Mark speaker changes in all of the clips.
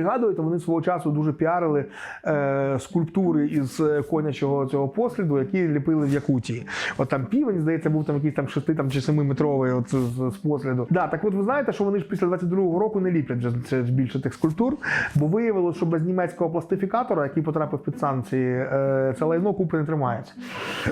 Speaker 1: Пригадуєте, вони свого часу дуже піарили е, скульптури із е, конячого цього посліду, які ліпили в Якутії. От там півень, здається, був там якийсь там шести там, чи семиметровий от, з, з посліду. Да, так от ви знаєте, що вони ж після 22-го року не ліплять вже це більше тих скульптур, бо виявилося, що без німецького пластифікатора, який потрапив під санкції, е, це лайно купи не тримається.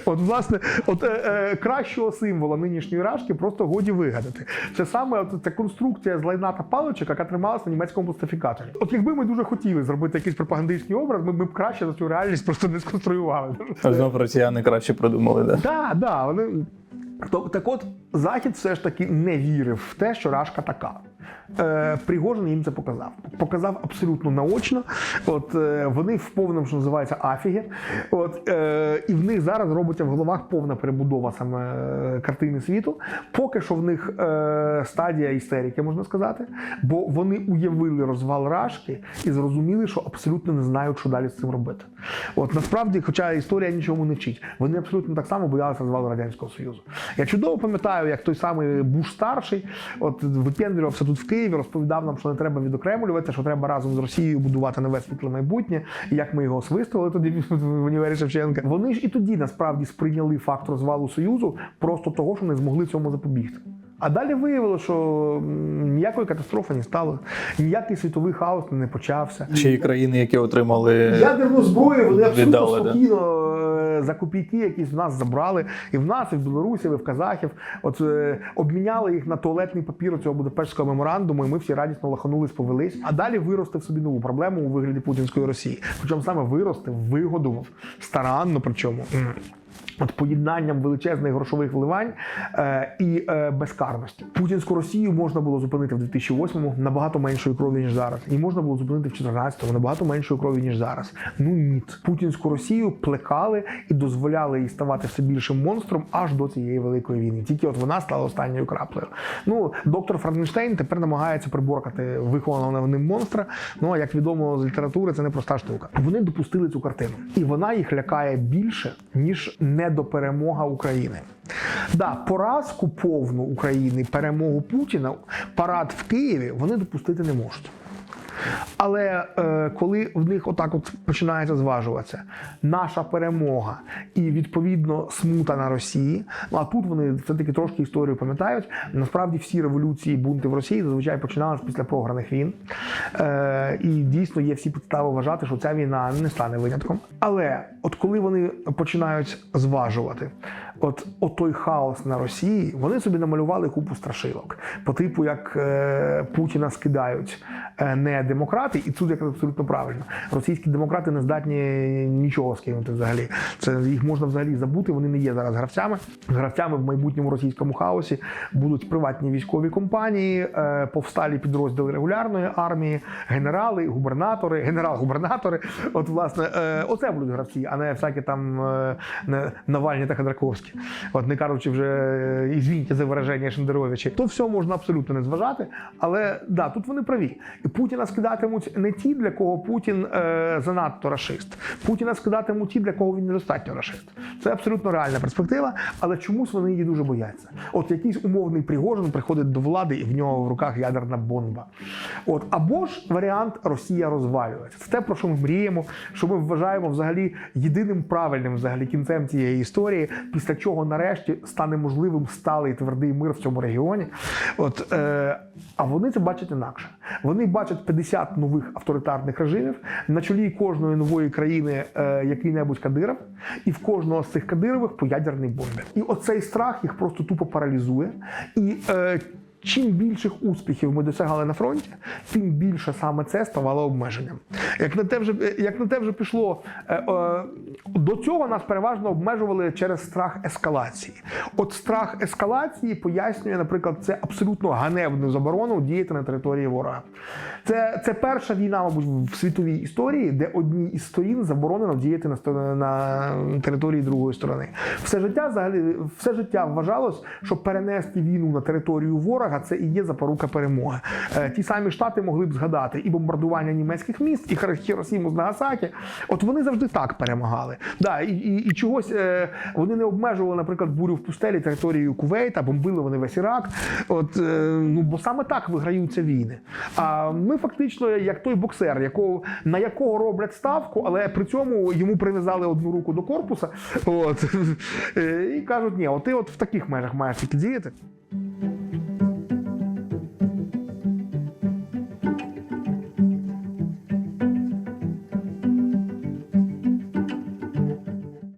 Speaker 1: От, власне, от е, е, кращого символа нинішньої рашки просто годі вигадати. Це саме от, ця конструкція з лайна та паличок, яка трималася на німецькому пластифікаторі. От якби ми дуже хотіли зробити якийсь пропагандистський образ, ми б краще за цю реальність просто не сконструювали.
Speaker 2: Знов росіяни краще придумали, да?
Speaker 1: Так, да, вони. Так от, Захід все ж таки не вірив в те, що Рашка така. Е, Пригожин їм це показав. Показав абсолютно наочно. От е, вони в повному, що називається, афігі. От е, і в них зараз робиться в головах повна перебудова саме картини світу. Поки що в них стадія істерики, можна сказати, бо вони уявили розвал Рашки і зрозуміли, що абсолютно не знають, що далі з цим робити. От насправді, хоча історія нічому не вчить, вони абсолютно так само боялися розвалу радянського союзу. Я чудово пам'ятаю, як той самий Буш старший, от випендрювався тут в Києві, розповідав нам, що не треба відокремлювати, що треба разом з Росією будувати нове світле майбутнє, і як ми його освистували тоді в універі Шевченка. Вони ж і тоді насправді сприйняли факт розвалу союзу просто того, що не змогли цьому запобігти. А далі виявилося, що ніякої катастрофи не стало, ніякий світовий хаос не почався.
Speaker 2: Ще й країни, які отримали
Speaker 1: Ядерну зброю вони абсолютно
Speaker 2: віддали, да.
Speaker 1: спокійно е, за копійки якісь в нас забрали. І в нас, і в білорусів, і в казахів. От е, обміняли їх на туалетний папір цього Будапештського меморандуму, і ми всі радісно лаханулись, повелись. А далі виростив собі нову проблему у вигляді путінської Росії. Причому саме виростив, вигодував старанно, причому. От поєднанням величезних грошових вливань е, і е, безкарності. Путінську Росію можна було зупинити в 2008-му набагато меншою крові, ніж зараз. І можна було зупинити в 2014-му набагато меншою крові, ніж зараз. Ну ні. Путінську Росію плекали і дозволяли їй ставати все більшим монстром аж до цієї великої війни. Тільки от вона стала останньою краплею. Ну, доктор Франкенштейн тепер намагається приборкати вихованого ним монстра. Ну а як відомо з літератури, це не проста штука. Вони допустили цю картину, і вона їх лякає більше ніж недоперемога України. Да, поразку повну України, перемогу Путіна, парад в Києві вони допустити не можуть. Але е, коли в них отак от починається зважуватися наша перемога і відповідно смута на Росії, ну а тут вони все-таки трошки історію пам'ятають. Насправді всі революції, бунти в Росії зазвичай починалися після програних війн. Е, і дійсно є всі підстави вважати, що ця війна не стане винятком. Але от коли вони починають зважувати, от, той хаос на Росії, вони собі намалювали купу страшилок. По типу, як е, Путіна скидають е, не демократи, і тут якраз абсолютно правильно. Російські демократи не здатні нічого скинути взагалі. Це їх можна взагалі забути. Вони не є зараз гравцями. Гравцями в майбутньому російському хаосі будуть приватні військові компанії, е, повсталі підрозділи регулярної армії, генерали, губернатори, генерал-губернатори. От, власне, е, оце будуть гравці, а не всякі там е, Навальні та Ходорковські. От не кажучи вже е, ізвіньте за вираження Шендеровичі. То все можна абсолютно не зважати. Але да, тут вони праві. І Путіна скидатимуть не ті, для кого Путін е, занадто рашист. Путіна скидатимуть ті, для кого він недостатньо рашист. Це абсолютно реальна перспектива, але чомусь вони її дуже бояться. От якийсь умовний Пригожин приходить до влади, і в нього в руках ядерна бомба. От або ж варіант Росія розвалюється. Це те, про що ми мріємо, що ми вважаємо взагалі єдиним правильним взагалі кінцем цієї історії, після чого нарешті стане можливим сталий твердий мир в цьому регіоні. От, е, а вони це бачать інакше. Вони бачать 50 нових авторитарних режимів на чолі кожної нової країни е, який-небудь Кадиров, і в кожного з цих Кадирових по ядерній бомбі. І оцей страх їх просто тупо паралізує. І е, Чим більших успіхів ми досягали на фронті, тим більше саме це ставало обмеженням. Як на те вже як на те вже пішло е, до цього, нас переважно обмежували через страх ескалації. От страх ескалації пояснює, наприклад, це абсолютно ганебну заборону діяти на території ворога. Це, це перша війна, мабуть, в світовій історії, де одній із сторін заборонено діяти на, на території другої сторони. Все життя взагалі все життя вважалось, що перенести війну на територію ворога це і є запорука перемоги. Е, Ті самі штати могли б згадати і бомбардування німецьких міст, і Хіросіму з Нагасакі. От вони завжди так перемагали. Да, і, і, і чогось е, вони не обмежували, наприклад, бурю в пустелі територію Кувейта, бомбили вони весь Ірак. От, е, ну, бо саме так виграються війни. А ми фактично як той боксер, якого, на якого роблять ставку, але при цьому йому прив'язали одну руку до корпуса. От, е, і кажуть, ні, от ти от в таких межах маєш тільки діяти.